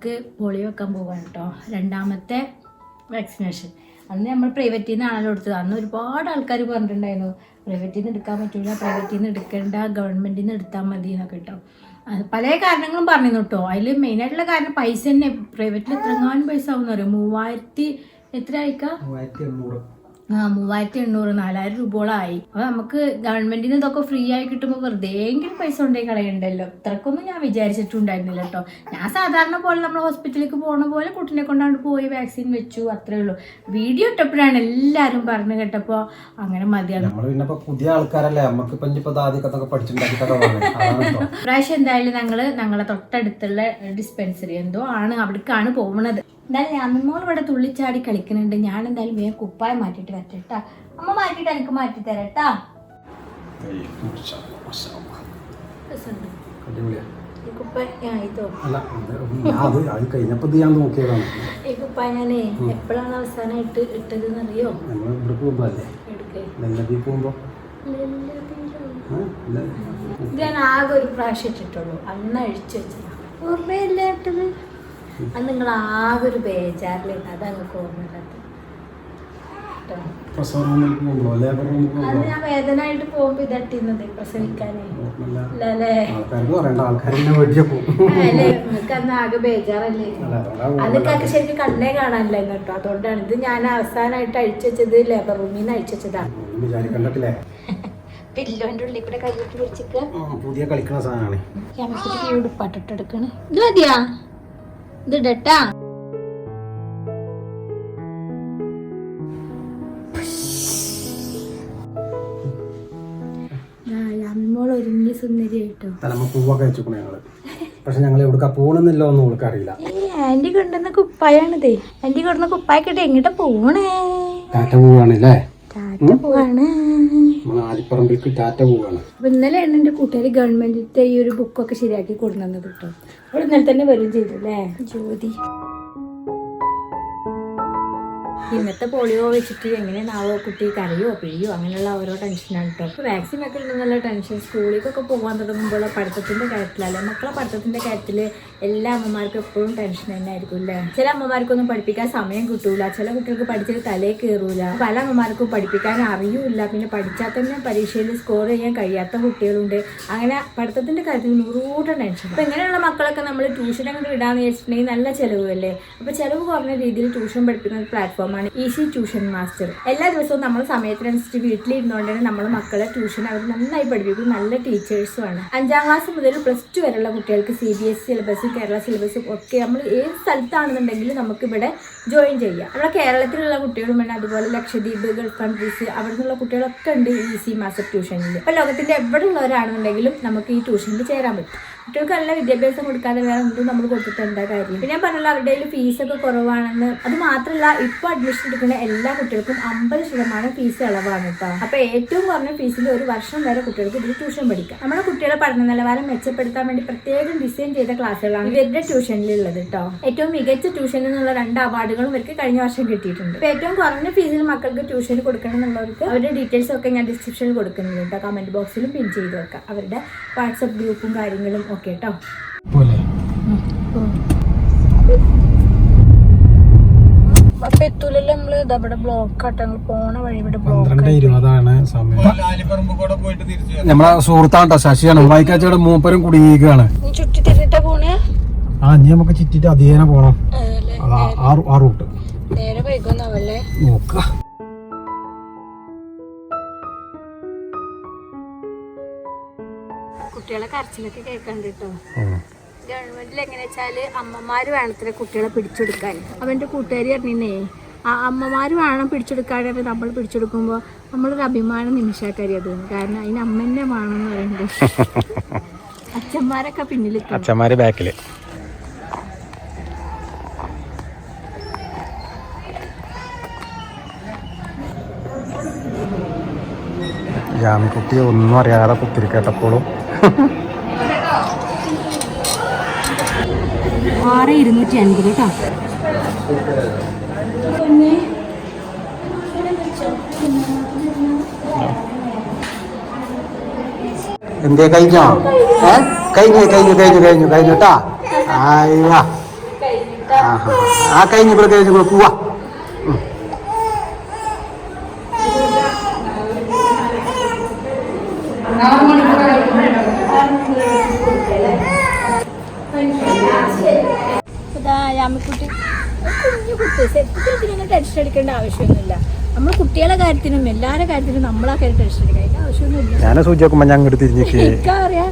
അമ്മിമോൾക്ക് polio വെക്കാൻ പോവാണ് കേട്ടോ രണ്ടാമത്തെ വാക്സിനേഷൻ അന്ന് നമ്മൾ പ്രൈവറ്റിൽ നിന്നാണല്ലോ എടുത്തത് അന്ന് ഒരുപാട് ആൾക്കാർ പറഞ്ഞിട്ടുണ്ടായിരുന്നു. പ്രൈവറ്റിൽ നിന്ന് എടുക്കാൻ പറ്റില്ല പ്രൈവറ്റിൽ നിന്ന് എടുക്കേണ്ട ഗവൺമെന്റിൽ നിന്ന് എടുത്താൽ മതി എന്നൊക്കെ കേട്ടോ പല കാരണങ്ങളും പറഞ്ഞിരുന്നു കേട്ടോ അതിൽ മെയിനായിട്ടുള്ള കാരണം പൈസ തന്നെ. പ്രൈവറ്റിൽ എത്രങ്ങാനും പൈസ ആവുമെന്ന് മൂവായിരത്തി എത്ര ആയിക്കാ മൂവായിരത്തി മൂവായിരത്തി എണ്ണൂറ് നാലായിരം രൂപയോളമായി അപ്പൊ നമുക്ക് ഗവൺമെന്റിന് ഇതൊക്കെ ഫ്രീ ആയി കിട്ടുമ്പോൾ വെറുതെ എങ്കിലും പൈസ കൊണ്ടേ കളയണ്ടല്ലോ. ഇത്രക്കൊന്നും ഞാൻ വിചാരിച്ചിട്ടുണ്ടായിരുന്നില്ല കേട്ടോ ഞാൻ സാധാരണ പോലെ നമ്മൾ ഹോസ്പിറ്റലിലേക്ക് പോണ പോലെ കുട്ടിനെ കൊണ്ടാണ്ട് പോയി വാക്സിൻ വെച്ചു അത്രേ ഉള്ളൂ. വീഡിയോ ഇട്ടപ്പോഴാണ് എല്ലാവരും പറഞ്ഞു കേട്ടപ്പോൾ അങ്ങനെ മതിയാണ് പിന്നെ പുതിയ ആൾക്കാരല്ലേ നമുക്ക് പ്രാവശ്യം എന്തായാലും ഞങ്ങൾ ഞങ്ങളെ തൊട്ടടുത്തുള്ള ഡിസ്പെൻസറി എന്തോ ആണ് അവിടേക്കാണ് പോകുന്നത്. എന്തായാലും ഞാൻ അമ്മോൾ ഇവിടെ തുള്ളിച്ചാടി കളിക്കുന്നുണ്ട്. ഞാൻ എന്തായാലും വേഗം കുപ്പായ മാറ്റിയിട്ട് വരട്ടെ കേട്ടാ അമ്മ മാറ്റിയിട്ട് എനിക്ക് മാറ്റി തരാം കേട്ടാ അടിപൊളിയാ. ഈ കുപ്പായം ഞാൻ എപ്പോഴാണ് അവസാനമായിട്ട് ഇട്ടത് എന്നറിയോ ആകെ ഒരു പ്രാവശ്യം ഇട്ടിട്ടുള്ളൂ. അന്ന് അഴിച്ചു വെച്ചതാ. ഓർമ്മയില്ല ഇട്ടത് അന്ന് നിങ്ങൾ ആകെ ഒരു ബേജാറിലുണ്ട് അത് നിങ്ങൾക്ക് ഓർമ്മയില്ലാത്ത ഞാൻ വേദനയായിട്ട് പോകുമ്പോ പ്രസവിക്കാനേ. നിങ്ങൾക്ക് അന്ന് ആകെ ബേജാറല്ലേ? അതൊക്കെ ശരിക്കും കണ്ണേ കാണാനില്ല കേട്ടോ. അതുകൊണ്ടാണ് ഇത് ഞാൻ അവസാനമായിട്ട് അഴിച്ചു വെച്ചത് ലേബർ റൂമിൽ നിന്ന് അഴിച്ചു വെച്ചതാണ്. പില്ലോന്റെ ഉള്ളിൽ കൂടെ പിടിച്ചിട്ട് പുതിയ കളിക്കുന്ന സാധനമാണ് ഇത് മതിയാ? ഇത് ഇടട്ടാ അമ്മോൾ ഒരുങ്ങി സുന്ദരിയായിട്ടോ തലമ്മ പൂവൊക്കെ വെച്ചുക്കണ ഞങ്ങൾ. പക്ഷെ ഞങ്ങൾ എവിടുക്ക പോണെന്നില്ല ഒന്നും അവൾക്ക് അറിയില്ല. ആന്റി കൊണ്ടുവന്ന കുപ്പായാണിതേ. ആന്റി കൊണ്ടുവന്ന കുപ്പായൊക്കെ എങ്ങോട്ടാ പോണേ? ടാറ്റ പോവാണ് അല്ലേ ടാറ്റ പോവാണ്. നമ്മൾ ആലിപ്പറമ്പിലേക്ക് ടാറ്റ പോവാണ്. അപ്പൊ ഇന്നലെയാണ് എന്റെ കൂട്ടുകാർ ഗവൺമെന്റിന്റെ ഈ ഒരു ബുക്കൊക്കെ ശരിയാക്കി കൊടുക്കുന്നത് കേട്ടോ. അവിടെ ഇന്നലെ തന്നെ വരും ചെയ്തു അല്ലേ? ജ്യോതി. ഇന്നത്തെ പോളിയോ വെച്ചിട്ട് എങ്ങനെയാണാവോ കുട്ടി കരയോ പിഴിയോ അങ്ങനെയുള്ള ഓരോ ടെൻഷനാണ് കേട്ടോ അപ്പൊ വാക്സിൻ ഒക്കെ ഉണ്ടെന്നുള്ള ടെൻഷൻ സ്കൂളിലേക്കൊക്കെ പോകാൻ തുടങ്ങുമ്പോൾ പഠിത്തത്തിന്റെ കാര്യത്തിലല്ലേ? മക്കളെ പഠിത്തത്തിന്റെ കാര്യത്തിൽ എല്ലാ അമ്മമാർക്കും എപ്പോഴും ടെൻഷൻ തന്നെ ആയിരിക്കും അല്ലേ ചില അമ്മമാർക്കൊന്നും പഠിപ്പിക്കാൻ സമയം കിട്ടൂല. ചില കുട്ടികൾക്ക് പഠിച്ചത് തലേ കയറൂല. പല അമ്മമാർക്കും പഠിപ്പിക്കാൻ അറിയൂല പിന്നെ പഠിച്ചാൽ തന്നെ പരീക്ഷയിൽ സ്കോർ ചെയ്യാൻ കഴിയാത്ത കുട്ടികളുണ്ട്. അങ്ങനെ പഠിത്തത്തിന്റെ കാര്യത്തിൽ നൂറുകൂട്ടം ടെൻഷൻ അപ്പൊ ഇങ്ങനെയുള്ള മക്കളൊക്കെ നമ്മൾ ട്യൂഷൻ അങ്ങോട്ട് ഇടാന്ന് വെച്ചിട്ടുണ്ടെങ്കിൽ നല്ല ചെലവ് അല്ലേ അപ്പൊ ചെലവ് കുറഞ്ഞ രീതിയിൽ ട്യൂഷൻ പഠിപ്പിക്കുന്ന ഒരു പ്ലാറ്റ്ഫോമാണ് ഈസി ട്യൂഷൻ മാസ്റ്റർ എല്ലാ ദിവസവും നമ്മൾ സമയത്തിനനുസരിച്ച് വീട്ടിലിരുന്നുകൊണ്ട് തന്നെ നമ്മൾ മക്കളെ ട്യൂഷൻ അവർ നന്നായി പഠിപ്പിക്കും. നല്ല ടീച്ചേഴ്സും ആണ്. അഞ്ചാം ക്ലാസ് മുതൽ പ്ലസ് ടു വരെയുള്ള കുട്ടികൾക്ക് C B S syllabus Kerala സിലബസും ഒക്കെ നമ്മൾ ഏത് സ്ഥലത്താണെന്നുണ്ടെങ്കിലും നമുക്കിവിടെ ജോയിൻ ചെയ്യാം. നമ്മുടെ കേരളത്തിലുള്ള കുട്ടികളും വേണം അതുപോലെ ലക്ഷദ്വീപ് ഗൾഫ് കൺട്രീസ് അവിടെ നിന്നുള്ള കുട്ടികളൊക്കെ ഉണ്ട് ഈ സി മാസ്റ്റർ ട്യൂഷനിൽ അപ്പോൾ ലോകത്തിന്റെ എവിടെ ഉള്ളവരാണെന്നുണ്ടെങ്കിലും നമുക്ക് ഈ ട്യൂഷനിൽ ചേരാൻ പറ്റും. കുട്ടികൾക്ക് നല്ല വിദ്യാഭ്യാസം കൊടുക്കാതെ വേറെ ഒന്നും നമ്മൾ കൊടുത്തിട്ട് എന്താ കാര്യം? പിന്നെ ഞാൻ പറഞ്ഞല്ലോ അവരുടെ കയ്യിൽ ഫീസൊക്കെ കുറവാണെന്ന്. അത് മാത്രമല്ല ഇപ്പൊ അഡ്മിഷൻ എടുക്കുന്ന എല്ലാ കുട്ടികൾക്കും അമ്പത് ശതമാനം ഫീസ് ഇളവാണ് കേട്ടോ അപ്പൊ ഏറ്റവും കുറഞ്ഞ ഫീസിൽ ഒരു വർഷം വരെ കുട്ടികൾക്ക് ഇതിൽ ട്യൂഷൻ പഠിക്കാം. നമ്മുടെ കുട്ടികളെ പഠന നിലവാരം മെച്ചപ്പെടുത്താൻ വേണ്ടി പ്രത്യേകം ഡിസൈൻ ചെയ്ത ക്ലാസ്സുകളാണ് ഇവരുടെ ട്യൂഷനിൽ ഉള്ളത് കേട്ടോ ഏറ്റവും മികച്ച ട്യൂഷൻ എന്നുള്ള രണ്ട് അവാർഡുകളും ഇവർക്ക് കഴിഞ്ഞ വർഷം കിട്ടിയിട്ടുണ്ട്. അപ്പൊ ഏറ്റവും കുറഞ്ഞ ഫീസിൽ മക്കൾക്ക് ട്യൂഷൻ കൊടുക്കണം എന്നുള്ളവർക്ക് അവരുടെ ഡീറ്റെയിൽസ് ഒക്കെ ഞാൻ ഡിസ്ക്രിപ്ഷനിൽ കൊടുക്കുന്നുണ്ട് കേട്ടോ കമന്റ് ബോക്സിലും പിൻ ചെയ്ത് വെക്കാം. അവരുടെ വാട്സപ്പ് ഗ്രൂപ്പും കാര്യങ്ങളും ഒക്കെ കേട്ടോ പോലെ. അപ്പൊ എത്തൂലല്ലോ നമ്മൾ ഇതവിടെ ബ്ലോക്ക് ആട്ടോ. പോണ വഴി ഇവിടെ പന്ത്രണ്ട് ഇരുപതാണ് സമയം. നമ്മളെ സുഹൃത്താണ്ടോ ശശിയാണ്. വായിക്കാച്ചയുടെ മൂപ്പരും കുടുങ്ങിയിരിക്കുകയാണ്. നീ ചുറ്റി തിരിഞ്ഞിട്ടാ പോണേ? ആ ഇനി നമുക്ക് ചുറ്റിട്ട് അധികം പോണം. ആ റൂട്ട്. നേരെ വൈകുന്നാവല്ലേ? നോക്ക. കരച്ചിലൊക്കെ കേൾക്കണ്ട് കേട്ടോ. ഗവൺമെന്റിൽ എങ്ങനെ വെച്ചാൽ അമ്മമാര് വേണത്തില്ല കുട്ടികളെ പിടിച്ചെടുക്കാൻ. അവന്റെ കൂട്ടുകാരി പറഞ്ഞേ ആ അമ്മമാര് വേണം പിടിച്ചെടുക്കാനായിട്ട് നമ്മൾ പിടിച്ചെടുക്കുമ്പോൾ നമ്മളൊരു അഭിമാനം നിമിഷക്കാരി അത്. കാരണം അതിന് അമ്മന്നെ വേണം എന്ന് പറയുന്നത്. അച്ഛന്മാരൊക്കെ പിന്നിൽ അച്ഛന്മാര് ബാക്കിൽ. ജാമിക്കുട്ടി ഒന്നും അറിയാതെ കുത്തിരിക്കേട്ടപ്പോഴും ആറ് ഇരുന്നൂറ്റി അൻപത് കേട്ടോ. എന്തേ കഴിഞ്ഞോ? ഏ? കഴിഞ്ഞു കഴിഞ്ഞു കഴിഞ്ഞു കഴിഞ്ഞു കഴിഞ്ഞു കേട്ടാ. ആ കഴിഞ്ഞു ഇവിടെ കഴിഞ്ഞു പോവാ. കുഞ്ഞു കുട്ടി സെറ്റ് ഇതിനൊന്നും ടെൻഷൻ അടിക്കേണ്ട ആവശ്യമൊന്നുമില്ല. നമ്മൾ കുട്ടികളെ കാര്യത്തിനും എല്ലാവരുടെ കാര്യത്തിനും നമ്മളാ കാര്യം ടെൻഷൻ അടിക്കുക അതിന്റെ ആവശ്യമൊന്നുമില്ല. ഞാൻ സൂചി നോക്കുമ്പോ ഞാൻ ഇങ്ങോട്ട് തിരിഞ്ഞേക്ക്. എനിക്കറിയാം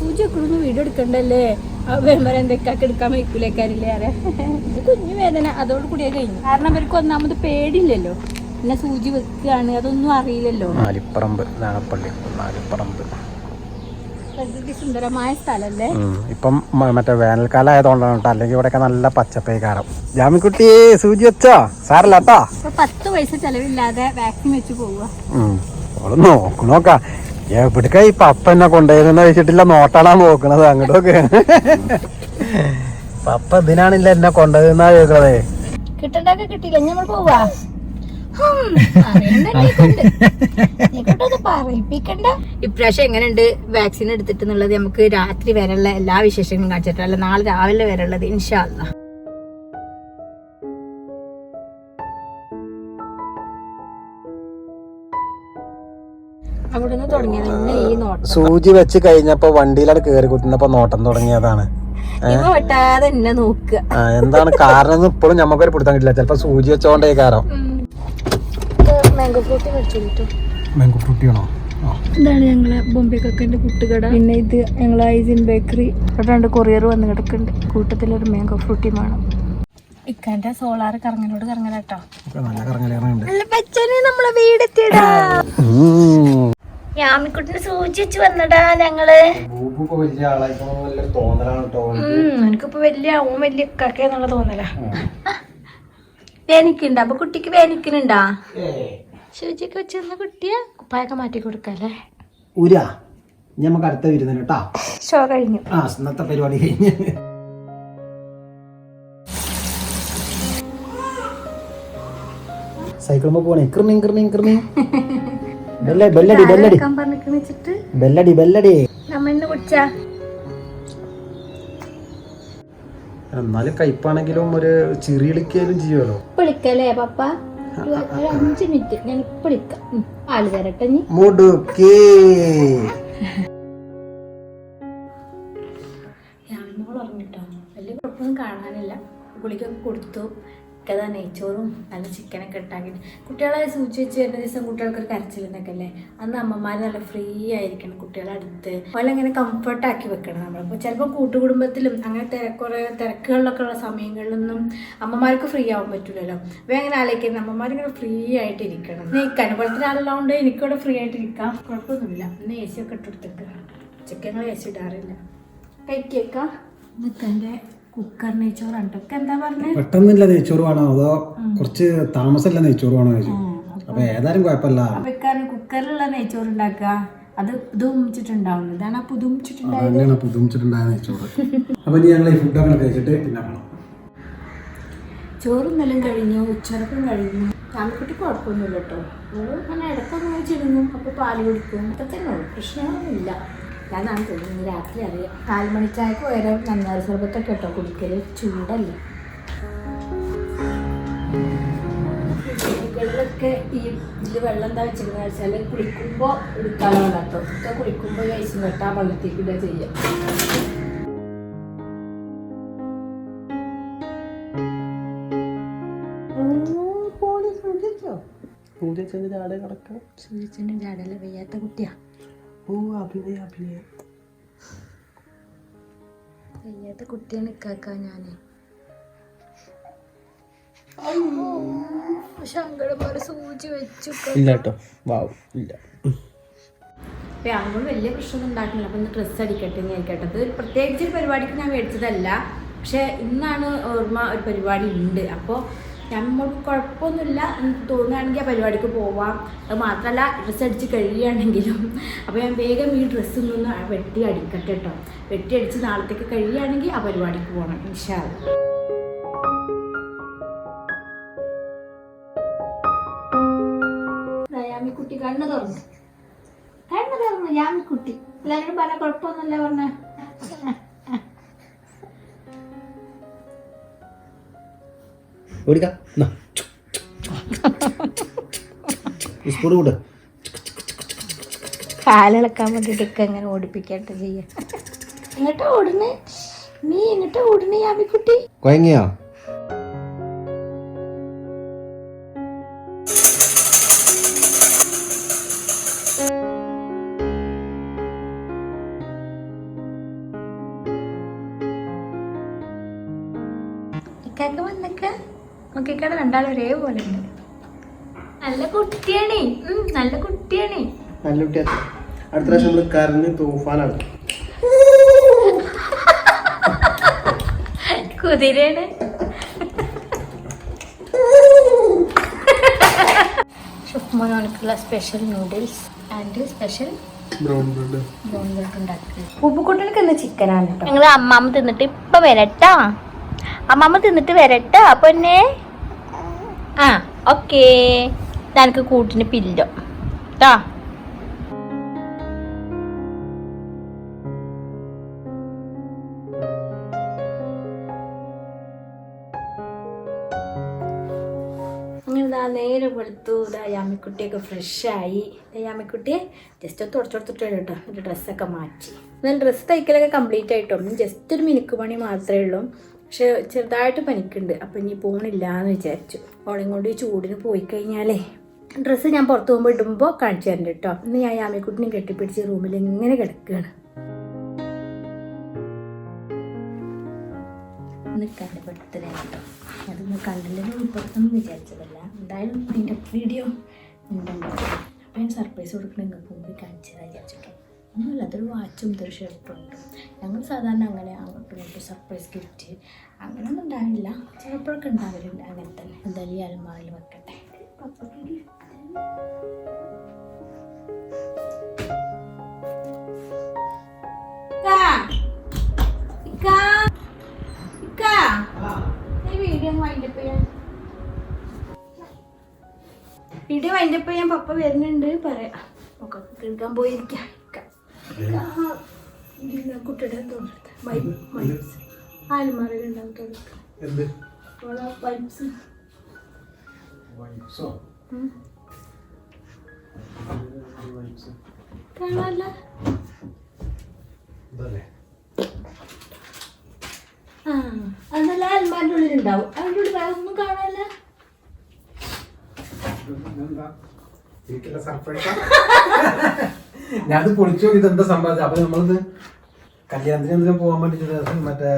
സൂചി വെക്കണമെന്ന് വീഡിയോ എടുക്കണ്ടല്ലേ? വേമ്പര എന്തൊക്കെ എടുക്കാൻ വയ്ക്കൂലേക്കാരില്ലേ അറിയാം ഇത് കുഞ്ഞു വേദന അതോട് കൂടിയേ കഴിഞ്ഞു. കാരണം അവർക്ക് ഒന്നാമത് പേടിയില്ലല്ലോ. പിന്നെ സൂചി വെക്കുകയാണ് അതൊന്നും അറിയില്ലല്ലോ. നാലിപ്പറമ്പ് നാണപ്പള്ളി നാലിപ്പറമ്പ്. സുന്ദരമായ സ്ഥലല്ലേ? ഉം. ഇപ്പം മറ്റേ വേനൽക്കാലം ആയതുകൊണ്ടാണ് കേട്ടോ. അല്ലെങ്കിൽ ഇവിടെയൊക്കെ നല്ല പച്ചപ്പേ കാരം ജാമിക്കുട്ടി സൂചി വെച്ചോ? സാറല്ല കേട്ടോ പത്ത് പൈസ ചെലവില്ലാതെ വാക്സിൻ വെച്ച് പോവുക നോക്കണോക്ക എവിടക്ക ഈ പപ്പ എന്നെ കൊണ്ടുവരുന്ന വെച്ചിട്ടില്ല നോട്ടാണാ നോക്കണത് അങ്ങോട്ടൊക്കെ. പപ്പ ഇതിനാണില്ല എന്നെ കൊണ്ടുവരുന്ന കേൾക്കണതേ കിട്ടണ്ടൊക്കെ കിട്ടിയില്ല? നമ്മൾ പോവാ. ഇപ്രാവശ്യം എങ്ങനെയുണ്ട് വാക്സിൻ എടുത്തിട്ടുള്ളത് നമുക്ക് രാത്രി വരെയുള്ള എല്ലാ വിശേഷങ്ങളും കാണിച്ചിട്ടല്ല നാളെ രാവിലെ വരെയുള്ളത് ഇൻഷാല്ല സൂചി വെച്ച് കഴിഞ്ഞപ്പോ വണ്ടിയിലാണ് കേറി കുത്തുന്നപ്പോ നോട്ടം തുടങ്ങിയതാണ്. എന്താണ് കാരണം ഇപ്പോഴും ഞമ്മക്കൊരു പിടുത്തം കിട്ടില്ല. ചിലപ്പോ സൂചി വെച്ചോണ്ടേ കാരം മാംഗോ ഫ്രൂട്ടി മേടിച്ചു മാംഗോ ഫ്രൂട്ടിയാണോ ഇതാണ് ഞങ്ങളെ ബോംബെ കക്കന്റെ പുട്ടുകട പിന്നെ ഇത് ഞങ്ങളെ ഐസിൻ ബേക്കറി. ഇവിടെ രണ്ട് കൊറിയർ വന്ന് കിടക്കുന്നുണ്ട്. കൂട്ടത്തിലൊരു മാംഗോ ഫ്രൂട്ടി വേണം. ഇക്കാന്റെ സോളാർ കറങ്ങലോട് കറങ്ങലാട്ടോ. നല്ല കറങ്ങലുണ്ട് നല്ല പച്ചനെ നമ്മളെ വീടെത്തിയടാ. യാമിക്കുട്ടിന് സൂചിച്ച് വന്നടാ ഞങ്ങൾ. എനിക്കിപ്പോ വലിയ ഓൻ വലിയ കക്ക എന്നുള്ള തോന്നല. വേനിക്കുണ്ട് അപ്പൊ കുട്ടിക്ക് വേനിക്കുന്നുണ്ടാ? സൂചിക്ക് വെച്ചിരുന്ന കുട്ടിയെ കുപ്പായൊക്കെ മാറ്റി കൊടുക്കല്ലേ? ഉരാ നമുക്ക് അടുത്ത വരുന്നതിന് കേട്ടോ ഷോ കഴിഞ്ഞു. ആ ഇന്നത്തെ പരിപാടി കഴിഞ്ഞ്. സൈക്കിളുമ്പോ പോണേ. ബെല്ലടി ബെല്ലടി ബെല്ലടി. ബെല്ലടി ബെല്ലടി. നമ്മ ഇന്ന് കുടിച്ചാ. എന്നാലും കയ്പാണെങ്കിലും ഒരു ചിറിയിളിക്കലും ചെയ്യുമല്ലോ വിളിക്കല്ലേ പപ്പ? ഒരു ഒരു അഞ്ച് മിനിറ്റ് ഞാൻ ഇപ്പൊ വിളിക്കാം. ഉം. ആൾ തരട്ടെ നീ മുടുക്കേ. ഞാനിന്നോട് പറഞ്ഞിട്ടോ വലിയ കുഴപ്പമൊന്നും കാണാനില്ല. ഗുളികൊക്കെ കൊടുത്തു. കഥാ നെയ്ച്ചോറും നല്ല ചിക്കനൊക്കെ ഉണ്ടാക്കി കുട്ടികളെ സൂചി വെച്ച് വരുന്ന ദിവസം കുട്ടികൾക്ക് ഒരു കരച്ചിലെന്നൊക്കെ അല്ലേ? അന്ന് അമ്മമാർ നല്ല ഫ്രീ ആയിരിക്കണം കുട്ടികളെ അടുത്ത്. അവരെ ഇങ്ങനെ കംഫർട്ടാക്കി വെക്കണം നമ്മളിപ്പോൾ ചിലപ്പോൾ കൂട്ടുകുടുംബത്തിലും അങ്ങനെ തിരക്കുറെ കുറേ തിരക്കുകളിലൊക്കെ ഉള്ള സമയങ്ങളിലൊന്നും അമ്മമാർക്ക് ഫ്രീ ആവാൻ പറ്റില്ലല്ലോ അപ്പോൾ അങ്ങനെ ആലോചിക്കുന്നത് അമ്മമാർ ഇങ്ങനെ ഫ്രീ ആയിട്ട് ഇരിക്കണം. നീക്കാൻ പോലത്തെ ആളുള്ളതുകൊണ്ട് എനിക്കിവിടെ ഫ്രീ ആയിട്ട് ഇരിക്കാം. കുഴപ്പമൊന്നുമില്ല. ഇന്ന് എ സി ഒക്കെ ഇട്ടെടുത്തേക്കാം ചിക്കങ്ങൾ എ സി ഇടാറില്ല. കഴിക്കേക്കാം നിൽക്കന്റെ കുക്കർ നെയ്ച്ചോറാണ് ഒക്കെ എന്താ പറഞ്ഞത് പെട്ടെന്നില്ല നെയ്ച്ചോറ് വേണോ? അതോ കുറച്ച് താമസമല്ല നെയ്ച്ചോറ് വേണോ ചോദിച്ചു. അപ്പൊ ഏതായാലും കുഴപ്പമില്ല. കുക്കറിലുള്ള നെയ്ച്ചോറ് ഉണ്ടാക്കുക. അത് ഇതുമിച്ചിട്ടുണ്ടാവും ഇതാണ് ആ പുതുമിച്ചിട്ടുണ്ടായത്. അങ്ങനെയാണ് പുതുമിച്ചിട്ടുണ്ടായ നെയ്ച്ചോറ്. അപ്പൊ ഞങ്ങൾ ഈ ഫുഡൊക്കെ കഴിച്ചിട്ട് പിന്നെ കാണാം. ചോറും നെല്ലും കഴിഞ്ഞു ഉച്ചറക്കും കഴിഞ്ഞു. താമക്കുട്ടി കുഴപ്പമൊന്നുമില്ല കേട്ടോ. അങ്ങനെ ഇടക്കൊന്നും വെച്ചിരുന്നു അപ്പോൾ പാൽ കുടിക്കും. അപ്പൊ തന്നെ പ്രശ്നങ്ങളൊന്നും പ്രശ്നങ്ങളൊന്നുമില്ല. ഞാനാണ് തോന്നുന്നത് രാത്രി അറിയാം നാല് മണിച്ചായക്ക് പകരം നന്നാരി സർബത്തൊക്കെ കേട്ടോ കുടിക്കൽ? ചൂടല്ല? കുട്ടികളിലൊക്കെ ഈ ഇതിൽ വെള്ളം എന്താ വെച്ചിരുന്നത് വെച്ചാൽ കുളിക്കുമ്പോൾ എടുക്കാനുള്ള കേട്ടോ ഒക്കെ കുളിക്കുമ്പോൾ കഴിച്ചു കേട്ടോ ആ വെള്ളത്തേക്ക് ഇടുക ചെയ്യാം. സൂര്യച്ചന്റെ ജാടല വയ്യാത്ത കുട്ടിയാ വയ്യാത്ത കുട്ടിയാണ് ഇക്കാക്ക ഞാൻ ശങ്കടന്മാരെ സൂചി വെച്ചു ഇല്ല കേട്ടോ. വാവ് ഇല്ല. അപ്പൊ അതുകൊണ്ട് വലിയ പ്രശ്നമൊന്നും ഉണ്ടാക്കുന്നില്ല അപ്പൊ ഇന്ന് ഡ്രസ്സ് അടിക്കട്ടെ എന്ന് ആയിക്കോട്ടെ ഇത് പ്രത്യേകിച്ച് ഒരു പരിപാടിക്ക് ഞാൻ മേടിച്ചതല്ല പക്ഷെ ഇന്നാണ് ഓർമ്മ ഒരു പരിപാടി ഉണ്ട്. അപ്പോൾ നമ്മൾക്ക് കുഴപ്പമൊന്നുമില്ല എനിക്ക് തോന്നുകയാണെങ്കിൽ ആ പരിപാടിക്ക് പോവാം. അത് മാത്രമല്ല ഡ്രസ്സ് അടിച്ച് കഴിയുകയാണെങ്കിലും. അപ്പോൾ ഞാൻ വേഗം ഈ ഡ്രസ്സ് നിന്ന് വെട്ടി അടിക്കട്ടെ കേട്ടോ. വെട്ടി അടിച്ച് നാളത്തേക്ക് കഴിയുകയാണെങ്കിൽ ആ പരിപാടിക്ക് പോകണം ഇൻഷാല്ല കുട്ടി കണ്ണ് തുറന്നു. കണ്ണ് തുറന്നു യാമിക്കുട്ടി എല്ലാവരും പറഞ്ഞ കുഴപ്പമൊന്നുമില്ല പറഞ്ഞ. ഓടിക്കാം. സ്പൂൺ കൂട്ട് കാലിളക്കാൻ വേണ്ടിയിട്ട് ഇക്ക എങ്ങനെ ഓടിപ്പിക്കട്ടെ ചെയ്യാം. ഇങ്ങോട്ട് ഓടണേ നീ ഇങ്ങോട്ട് ഓടണേ ആമിക്കുട്ടി കൊയങ്ങിയോ? രണ്ടാളും ഒരേപോലെ ഉണ്ട്. നല്ല കുട്ടിയാണേ. നല്ല കുട്ടിയാണേ. നല്ല കുട്ടിയാ. അടുത്ത പ്രാവശ്യം നമ്മൾ കരഞ്ഞ് തൂഫാനാണ്. കുതിരയാണ്. ഷുഫ്മോനോണിക്കുള്ള special noodles and special brown bread brown bread ഉണ്ടാക്കി. ഉപ്പുക്കുട്ടനക്ക് ഇന്ന് ചിക്കനാണ് ഞങ്ങൾ അമ്മാമ്മ തിന്നിട്ട് ഇപ്പൊ വരട്ടാ. അമ്മാമ്മ തിന്നിട്ട് വരട്ടാ അപ്പൊ ആ ഓക്കേ. എനിക്ക് കൂട്ടിന് പില്ലോ. കേട്ടോ നേരെ വെളുത്തു. ഇതാ യാമിക്കുട്ടിയൊക്കെ ഫ്രഷായി. യാമിക്കുട്ടിയെ ജസ്റ്റ് ഒന്ന് തുടച്ചെടുത്തിട്ട് കേട്ടോ ഡ്രസ്സൊക്കെ മാറ്റി. എന്നാൽ ഡ്രസ്സ് തയ്ക്കലൊക്കെ കംപ്ലീറ്റ് ആയിട്ടോ? ജസ്റ്റ് ഒരു മിനുക്ക് പണി മാത്രമേ ഉള്ളൂ. പക്ഷെ ചെറുതായിട്ട് പനിക്കുണ്ട്. അപ്പം ഇനി പോണില്ല എന്ന് വിചാരിച്ചു ഓളെയും കൊണ്ട് ഈ ചൂടിന് പോയി കഴിഞ്ഞാലേ ഡ്രസ്സ് ഞാൻ പുറത്ത് പോകുമ്പോൾ ഇടുമ്പോൾ കാണിച്ചു തരണ്ട കേട്ടോ. ഇന്ന് ഞാൻ യാമിക്കുട്ടിനെ കെട്ടിപ്പിടിച്ച് റൂമിൽ ഇങ്ങനെ കിടക്കുകയാണ് നിൽക്കാന്റെ പെട്ടതേ കേട്ടോ. അതൊന്നും കണ്ടില്ലെന്ന് ഉൾപ്പെടുത്തണം വിചാരിച്ചതല്ല. എന്തായാലും അതിന്റെ വീഡിയോ ഉണ്ടുണ്ടാവും അപ്പം ഞാൻ സർപ്രൈസ് കൊടുക്കണം നിങ്ങൾക്ക് മുമ്പിൽ കാണിച്ചതാണ് വിചാരിച്ചിട്ടോ ഒന്നുമില്ല അതൊരു വാച്ചും ഇതൊരു ഷർട്ടും ഉണ്ട്. ഞങ്ങൾ സാധാരണ അങ്ങനെ അങ്ങോട്ടും ഇങ്ങോട്ടും സർപ്രൈസ് ഗിഫ്റ്റ് അങ്ങനെയൊന്നും ഉണ്ടാവില്ല ചിലപ്പോഴൊക്കെ ഉണ്ടാവലുണ്ട് അങ്ങനെ തന്നെ എന്തായാലും ഈ അലമാറിൽ വെക്കട്ടെ വീഡിയോ വൈൻഡപ്പ് ഞാൻ വീഡിയോ വൈൻഡപ്പ് ചെയ്യാൻ പപ്പ വരുന്നുണ്ട് പറയാം ഒക്കെ കേൾക്കാൻ പോയിരിക്കാം കുട്ടിയുടെ തോന്നിട്ട് എന്ത്? വൈബ്സ് വൈബ്സോ കാണാല്ല. ഇതല്ലേ? ആ അതല്ല ഉള്ളിൽ ഉണ്ടാവും അതിന്റെ ഉള്ളിൽ വേറെ ഒന്നും കാണാല്ല. സർപ്രൈസ് ഞാനത് പൊളിച്ചു ഇതെന്താ സംഭവിച്ചത് അപ്പൊ നമ്മളിത് കല്യാണത്തിന് എന്തെങ്കിലും പോകാൻ വേണ്ടിട്ട്? മറ്റേ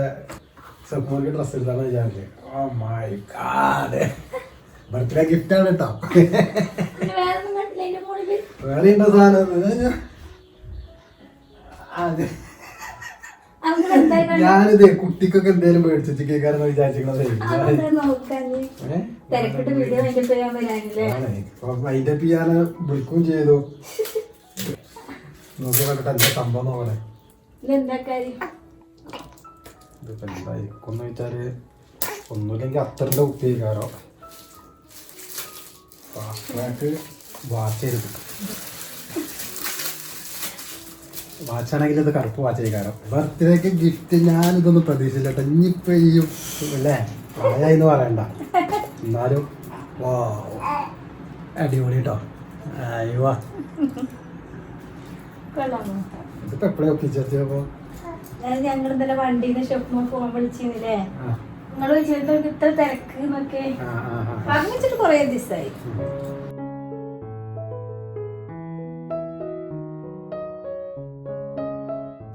സെപ്പോർക്ക് ഡ്രസ് എടുത്താണ് വിചാരിച്ചത് oh my God birthday gift ആണ് കേട്ടോ വേറെ ഉണ്ടോ സാധനം? അതെ ഞാനിത് കുട്ടിക്കൊക്കെ എന്തേലും മേടിച്ചു കേൾക്കാരെന്ന് വിചാരിച്ചിരിക്കണത്. അതിന്റെ ചെയ്യാൻ വിളിക്കുകയും ചെയ്തു. നോക്കി നോക്കട്ടെ എന്താ സംഭവം നോക്കണേ ഇതിപ്പോ എന്തായിരിക്കും എന്ന് വെച്ചാൽ ഒന്നുമില്ലെങ്കിൽ അത്തറിന്റെ കുപ്പിക്കാരോ ഫാസ്റ്റ് വാച്ചരുത് വാച്ചാണെങ്കിൽ ഇത് കറുപ്പ് വാച്ചിരിക്കാറോ ബർത്ത്ഡേക്ക് ഗിഫ്റ്റ് ഞാനിതൊന്നും പ്രതീക്ഷിച്ചില്ല കേട്ടോ ഇനിയിപ്പോ ഈ അല്ലേ? പ്രായെന്ന് പറയണ്ട. എന്നാലും വാ അടിപൊളി കേട്ടോ അയ്യോ. കൊള്ളാമോ ഇതിപ്പോ എപ്പോഴും ഒപ്പിച്ചപ്പോ അതായത് ഞങ്ങൾ ഇന്നലെ വണ്ടിന്ന് ഷോപ്പിൽ ഫോൺ വിളിച്ചിരുന്നില്ലേ? നിങ്ങൾ ചോദിച്ചത് ഇത്ര തിരക്ക് എന്നൊക്കെ. ആ കുറേ ദിവസമായി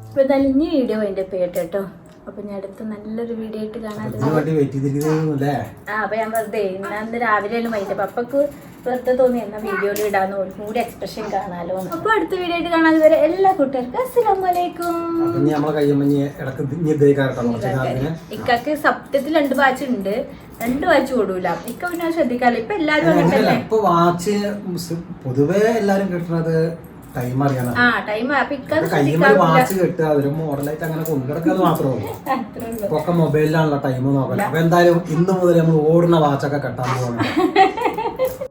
ഇപ്പൊ ഇനി വീഡിയോ അതിന്റെ പേട്ട് കേട്ടോ. അപ്പൊ ഞാൻ അടുത്ത നല്ലൊരു വീഡിയോ ആയിട്ട് കാണാൻ ആ അപ്പൊ ഞാൻ വെറുതെ ഇന്നാന്ന് രാവിലെ മൈൻഡ് പപ്പക്ക് വെറുതെ തോന്നി എന്നാ വീഡിയോയിൽ ഇടാന്ന് ഓർക്കും കൂടി എക്സ്പ്രഷൻ കാണാലോ അപ്പൊ അടുത്ത വീഡിയോ ആയിട്ട് കാണാൻ വരെ എല്ലാ കൂട്ടുകാർക്കും അസ്സലാമലൈക്കും ഇക്കക്ക് സത്യത്തിൽ രണ്ട് വാച്ച് ഉണ്ട്. രണ്ട് വാച്ച് ഓടൂല. ഇക്ക പിന്നെ ശ്രദ്ധിക്കാറില്ല. ഇപ്പൊ എല്ലാരും വാച്ച് പൊതുവെ എല്ലാരും കിട്ടുന്നത് ടൈം അറിയണം വാച്ച് കിട്ടുക അതൊരു മോഡലായിട്ട് അങ്ങനെ കൊണ്ടുകിടക്കുന്നത് മാത്രമേ ഉള്ളൂ. ഒക്കെ മൊബൈലിലാണല്ലോ ടൈം അപ്പൊ എന്തായാലും ഇന്ന് മുതൽ നമ്മൾ ഓടുന്ന വാച്ചൊക്കെ കെട്ടാൻ പോകണം